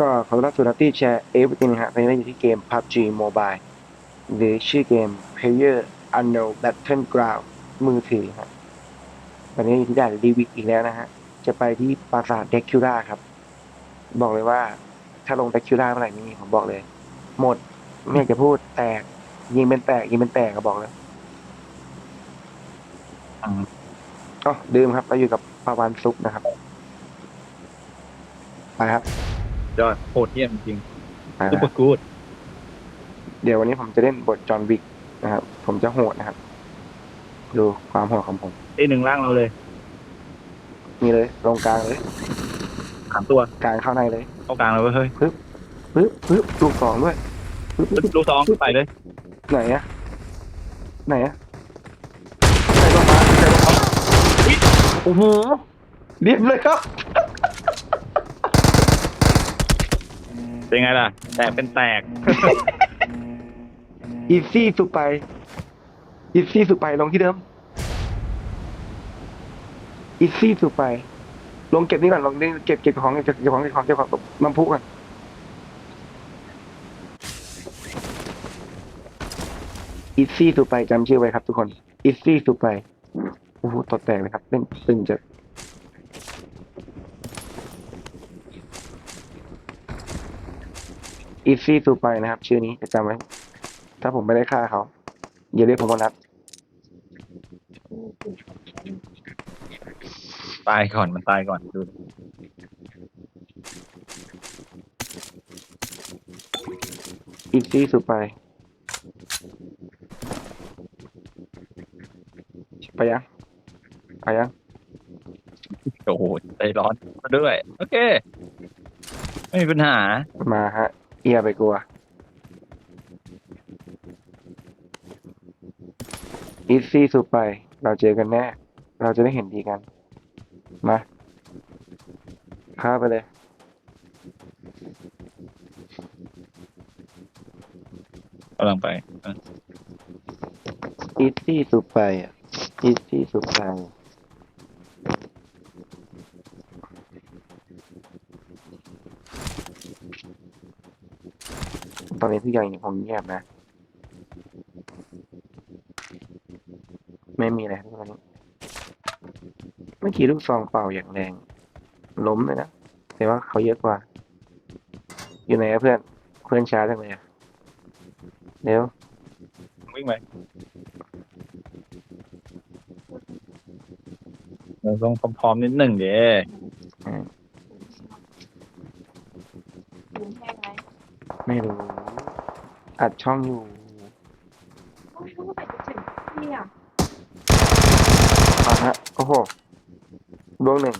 ก็ขอต้อนรับสู่นัตตี้แชร์เอฟวินะฮะตอนนี้เราอยู่ที่เกม PUBG Mobile หรือชื่อเกม Player Unknown Battleground มือถือฮะตอนนี้อยู่ที่ด่านรีวิกอีกแล้วนะฮะ จะไปที่ปราสาทเดคิล่าครับ บอกเลยว่าถ้าลงเดคิล่าเมื่อไหร่นี่ผมบอกเลย หมดไม่อยากจะพูดแตก ยิงเป็นแตก ยิงเป็นแตกก็บอกเลยอืมอ๋อดื่มครับเราอยู่กับปาวานซุปนะครับ ไปครับยอดโหดเยี่ยมจริงไปซุปนะเปอร์กูดเดี๋ยววันนี้ผมจะเล่นบทจอห์นวิกนะครับ ผมจะโหดนะครับ ดูความโหดของผม ตีหนึ่งล่างเราเลยนี่เลยตรงกลางเลยสามตัวกลางเข้าในเลยเข้ากลางเลยเว้ยเฮ้ยปึ๊บปึ๊บลูกสองด้วยปึ๊บปึ๊บปึ๊บลูกสองไปเลยไหนอะไหนอะใส่ลงมาใส่ลงมาโอ้โหเรียบเลยครับ เป็นไงล่ะ แตกเป็นแตก อีซี่สุดไป อีซี่สุดไปลงที่เดิม อีซี่สุดไป ลงเก็บนี่ก่อนลงนี่เก็บเก็บของเก็บเก็บของเก็บของเก็บของน้ำพุก่อนอีซี่สุดไปจำชื่อไว้ครับทุกคน อีซี่สุดไป โอ้โหตดแตกเลยครับเล่นตึงจะ อีซี่สุดไปนะครับ ชื่อนี้จะจำไว้ ถ้าผมไม่ได้ฆ่าเขาอย่าเรียกผมว่านัดตายก่อนมันตายก่อนดูอีซี่สุดไป ไปยังไปยังโอ้โหใจร้อนมาด้วย โอเค ไม่มีปัญหามาฮะ เอียไปกลัวอีซี่สุดไป เราเจอกันแน่ เราจะได้เห็นดีกัน มาข้าไปเลยกำลังไปอะอีซี่สุดไปอะอีซี่สุดไป ตอนนี้ทุกอย่างยังคงเงียบนะ ไม่มีอะไรทุกวันนี้เมื่อกี้ลูกซองเป่าอย่างแรง ล้มเลยนะ แต่ว่าเขาเยอะกว่า อยู่ไหนอะเพื่อน เพื่อนช้าจังเลยอะเร็ววิ่งไปเราต้องพร้อมๆนิดหนึ่งเด้ ลุงแห้งไหม ไม่รู้ อัดช่องอยู่โอ้ยเมื่อไหร่จะถึงที่อะอะฮะ โอ้โหดวงหนึ่ง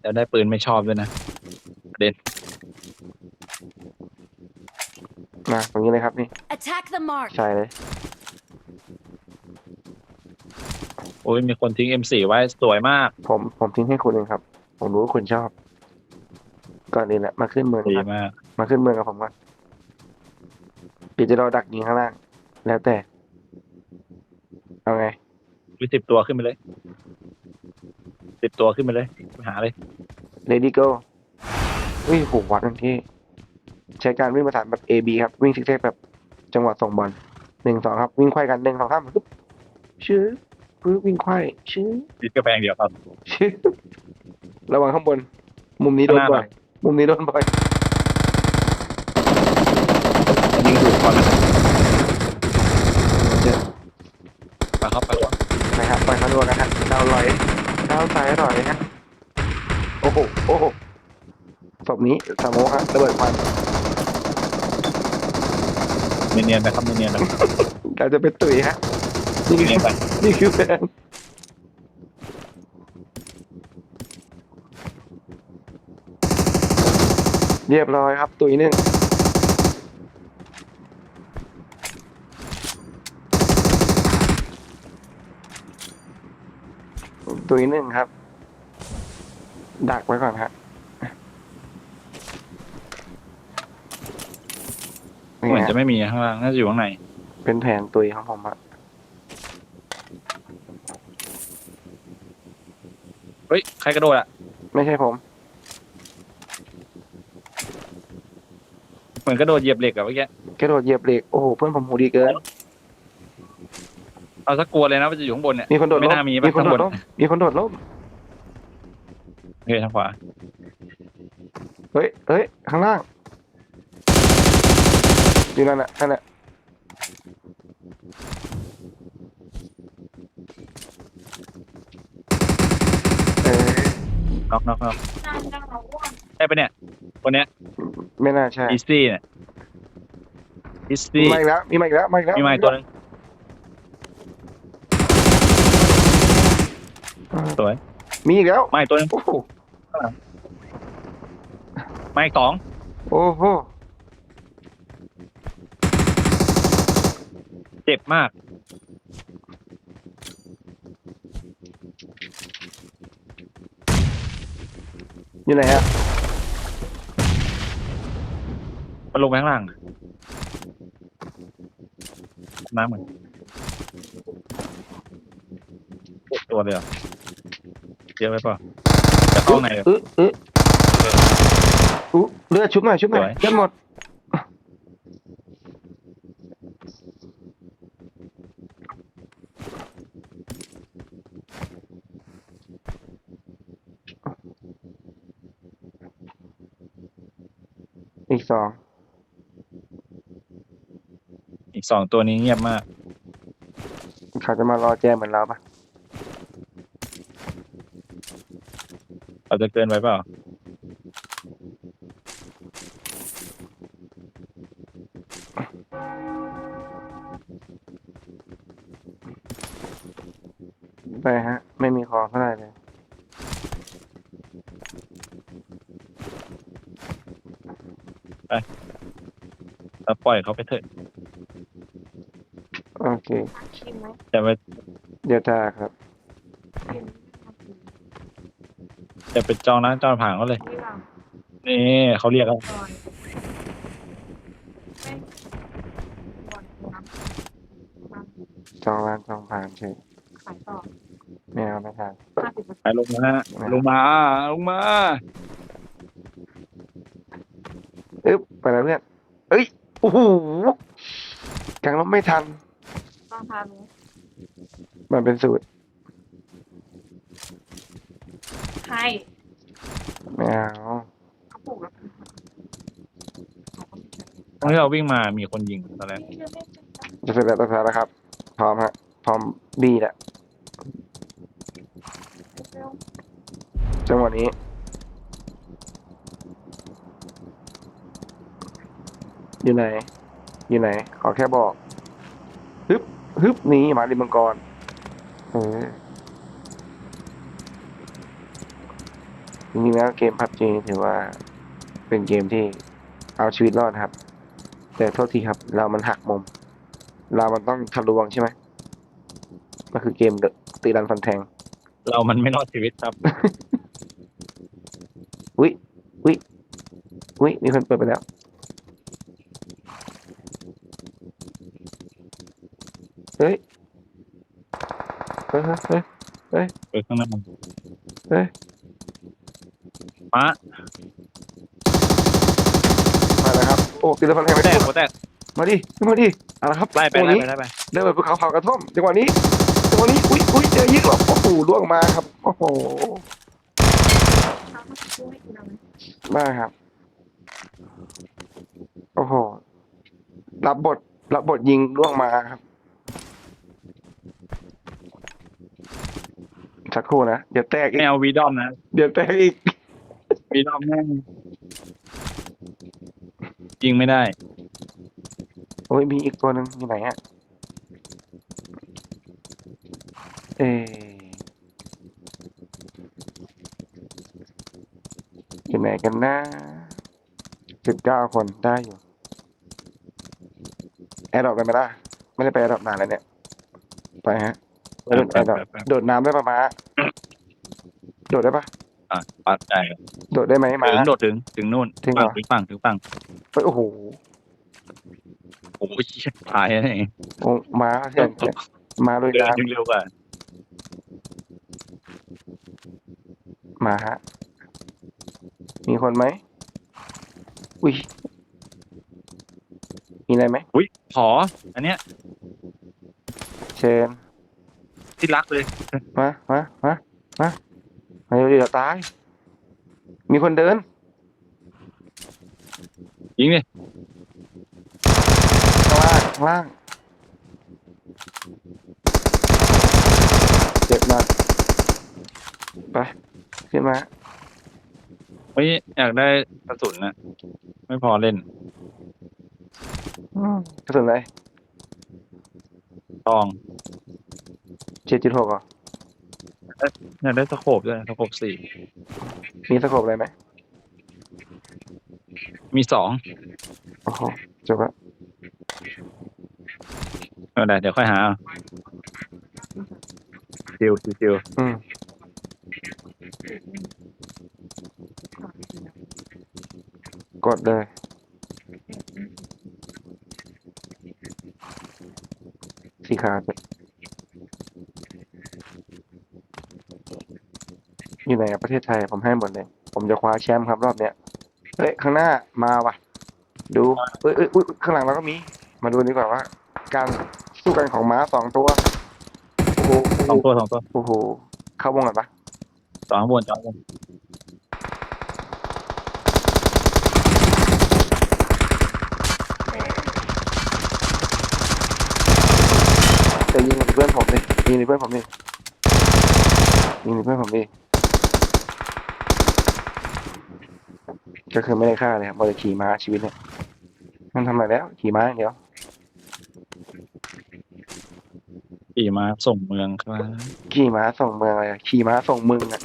แล้วได้ปืนไม่ชอบด้วยนะมาตรงนี้เลยครับนี่ Attack the mark. ใช่เลย โอ้ยมีคนทิ้ง M4 ไว้สวยมาก ผมผมทิ้งให้คุณเองครับ ผมรู้ว่าคุณชอบ ก่อนอื่นแหละมาขึ้นเมืองดีก่อนมากมาขึ้นเมืองกับผมก่อนเดี๋ยวจะรอดักยิงข้างล่าง แล้วแต่ เอาไงวิสิบตัวขึ้นไปเลยสิบตัวขึ้นไปเลยไปหาเลย Lady Go อุ้ยโหวัดทันที่ ใช้การวิ่งประสานแบบ A B ครับ วิ่งซิกแซกแบบจังหวะส่งบอลหนึ่งสองครับ วิ่งไขว้กันหนึ่งสองสามปึ๊บชื่อปึ๊บวิ่งไขว้ชื่อดิดกระแพงเดียวครับชื่อ ระวังข้างบน มุมนี้โดนข้างหบ่น้าอยมุมนี้โดนบ่อยยิงถูกก่อนนะเจอไปครับไปครับนะครับไปมาดูกันฮะดาวลอยดาวสายลอยฮะโอ้โหโอ้โหศพนี้สามโมฮะระเบิดควันเนียนๆนะครับเนียนๆนะเราจะเป็นตุ๋ยฮะนี่คือเนียนๆไปนี่คือแฟน เรียบร้อยครับ ตุยหนึ่งตุยหนึ่งครับ ดักไว้ก่อนฮะเหมือนจะไม่มีข้างล่างน่าจะอยู่ข้างใน เป็นแผนตุยของผมอะเฮ้ย ใครกระโดดอะไม่ใช่ผม มือนกระโดดเหยียบเหล็กอะเมื่อกี้กระโดดเหยียบเหล็กโอ้โหเพื่อนผมหูดีเกิน เอาสักกลัวเลยนะว่าจะอยู่ข้างบนเนี่ย มีคนโดดไม่ล่มน่ามีปะมีคนโดดข้างบนล่มมีคนโดดล่มโอเคทางขวาเฮ้ยเฮ้ยข้างล่างอยู่นั่นแหละนั่นแหละเออน็อกน็อกน็อกนานจังเราอ้วนได้ปะเนี่ยคนเนี้ย ไม่น่าใช่อีซี่เนี่ยอีมีซี่มาอีกแล้วมีมาอีกแล้วมาอีกแล้วมีไม้ตัวหนึงเออสวยมีอีกแล้วไม้ตัวหนึงโอ้โหไม้สองโอ้โหเจ็บมาก อยู่ไหนฮะ มันลงไปข้างล่างน้ำเหมือนตัวเลยเหรอเยอะไปป่ะจะเข้าไหนเหรอเออเอออุ๊เลือดชุบหน่อยชุบหน่อยเลือดหมดอีกสอง อีกสองตัวนี้เงียบมาก เขาจะมารอแจมเหมือนเราปะเราจะเกินไปเปล่า ไปฮะ ไม่มีของเท่าไหร่เลย เราปล่อยเขาไปเถอะ โอเค ชิมไหมจะไปเดี๋ยวจะครับชิมจะไปจองร้านจองผ่านเขาเลย นี่ว่านี่เขาเรียกแล้วก่อนไม่ก่อนน้ำน้จองร้านจองผ่านเฉยำขายต่อไม่เอาไม่ทานห้าสิบเปอร์ไปลงมาลงมาลงมาอึ๊บไปแล้วเพื่อนเอ้ย โอ้โหกลางลบไม่ทัน ต้องทานนี้มันเป็นสูตรใช่ไม่เอาเขาปลูกแล้วตอนที่เราวิ่งมามีคนยิงตอนแรกจะเสร็จแล้วตัดสายแล้วครับ พร้อมฮะ พร้อมบีแหละจังหวะนี้ อยู่ไหน อยู่ไหน ขอแค่บอก ฮึบฮึบหนี่มาริมังกรเออจริงๆแล้วเกมพับจีถือว่าเป็นเกมที่เอาชีวิตรอดครับ แต่โทษทีครับ เรามันหักมุม เรามันต้องทะลวงใช่ไหมก็คือเกมเดอะตีรันฟันแทง เรามันไม่รอดชีวิตครับอุ้ยมีคนเปิดไปแล้ว เฮ้ยเฮ้ย เฮ้ย เฮ้ย เปิดข้างหน้าเฮ้ยมามาแล้วครับ โอ้ตีรันฟันแทงไปแตกทั่วหัวแตกมาดิขึ้นมาดิเอาละครับไล่ไปตรงไล่นี้ไปไล่ไปเดินไปภูเขาเผากระท่อมจังหวะนี้จังหวะนี้ อุ้ยอุ้ยเจอยิงหรอกโอ้โหล่วงมาครับ โอ้โหทำมาช่วยกินเอาไหมมากครับ โอ้โห รับบท รับบทยิงล่วงมาครับ สักครู่นะเดี๋ยวแตกอีไม่กเอาวีดอมนะเดี๋ยวแตกอีก วีดอมแม่งยิงไม่ได้ โอ้ยมีอีกตัวหนึ่งอยู่ไหนฮะ เอะอยู่ไหนกันนะสิบเก้าคนได้อยู่ แอร์ดรอปไปไหมล่ะ ไม่ได้ไปแอร์ดรอปนานแล้วเนี่ย ไปฮะ ไปโดดแอร์ดรอปโดดน้ำได้ปะม้าโดดได้ปะอะปัดได้โดดได้ไหมม้า ถึงโดดถึงถึงนู่นถึงเหรอฝั่งถึงฝั่งถึงฝั่งเฮ้ยโอ้โหโอ้ยเชี่ยตายแล้วนี่โอ้ม้าเสียงม้าลุยเดินน้ยิงเร็วกว่าำมาฮะมีคนไหมอุ้ยมีอะไรไหมอุ้ยขออันเนี้ยเชิญ ที่รักเลยมา มา มา มามาเดี๋ยวเดี๋ยวตาย มีคนเดิน ยิงดิข้างล่างข้างล่าง เจ็บหนักไปขึ้นมา เฮ้ยอยากได้กระสุนนะไม่พอเล่นอืมกระสุนอะไรตอง เจ็ดจุดหกอะอยากได้สโคปด้วยสโคปสี่มีสโคปอะไรไหมมีสองโอ้โหจบละไม่เป็นไรเดี๋ยวค่อยหาเอาจิวจิวจิวอืมกดเลยสีขาว อยู่ไหนอะประเทศไทยผมให้หมดเลย ผมจะคว้าแชมป์ครับรอบเนี้ยเฮ้ยข้างหน้ามาว่ะ ดูเอ้ยเอ้ยอุ๊ยข้างหลังเราก็มี มาดูดีกว่าว่า การสู้กันของม้าสองตัวโอ้โหสองตัวสองตัวโอ้โหเข้าวงก่อนปะสองข้างบนสองข้างบนเดี๋ยวยิงกับเพื่อนผมดิยิงกับเพื่อนผมดิยิงกับเพื่อนผมดิ ก็คือไม่ได้ฆ่าเลยครับบริขี่ม้าชีวิตเนี่ย มันทำอะไรแล้ว ขี่ม้าอย่างเดียวขี่มาส่งเมืองครับขี่ม้าส่งเมืองอะไรอะขี่ม้าส่งมึงอะ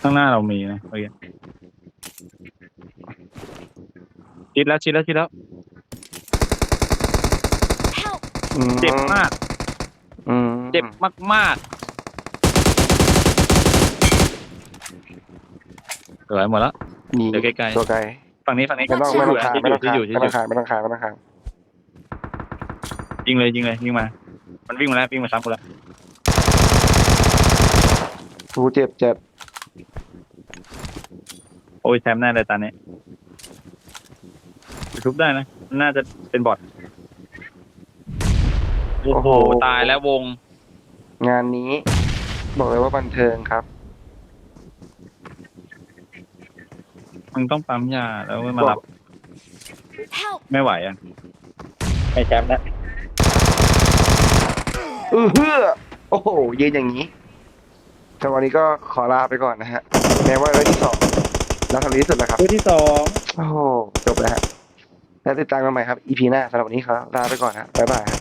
ข้างหน้าเรามีนะเมื่อกี้ชิดแล้วชิดแล้วชิดแล้วอืมเจ็บมาก อืมเจ็บมาก มากๆเหลือหมดแล้วหนีเดี๋ยวใกล้ๆตัวไกลฝั่งนี้ฝั่งนี้ไม่ต้องไม่ต้องขายที่ไม่อต้อยู่งที่ขายอยู่ที่ไม่อต้อยู่งขายไม่ต้องขายไม่ต้องขายยิงเลยยิงเลยยิงมา มันวิ่งมาแล้ววิ่งมาซ้ำกูแล้วโอ้เจ็บเจ็บโอ้ยแชมป์แน่เลยตอนนี้ทุบได้นะน่าจะเป็นบอทโอ้โหตายแล้ววงงานนี้ บอกเลยว่าบันเทิงครับ มึงต้องปั๊มยาแล้วมารับ Help! ไม่ไหวอะไม่แชมป์แล้วเออเฮือโอ้โหยืนอย่างนี้แต่วันนี้ก็ขอลาไปก่อนนะฮะแม้ว่าเรื่องที่สองเราทำดีที่สุดแล้วครับ ตัวที่สองโอ้โหจบแล้วฮะแล้วติดตามกันใหม่ครับ EP หน้าสำหรับวันนี้ครับลาไปก่อนฮะบ๊ายบายครับ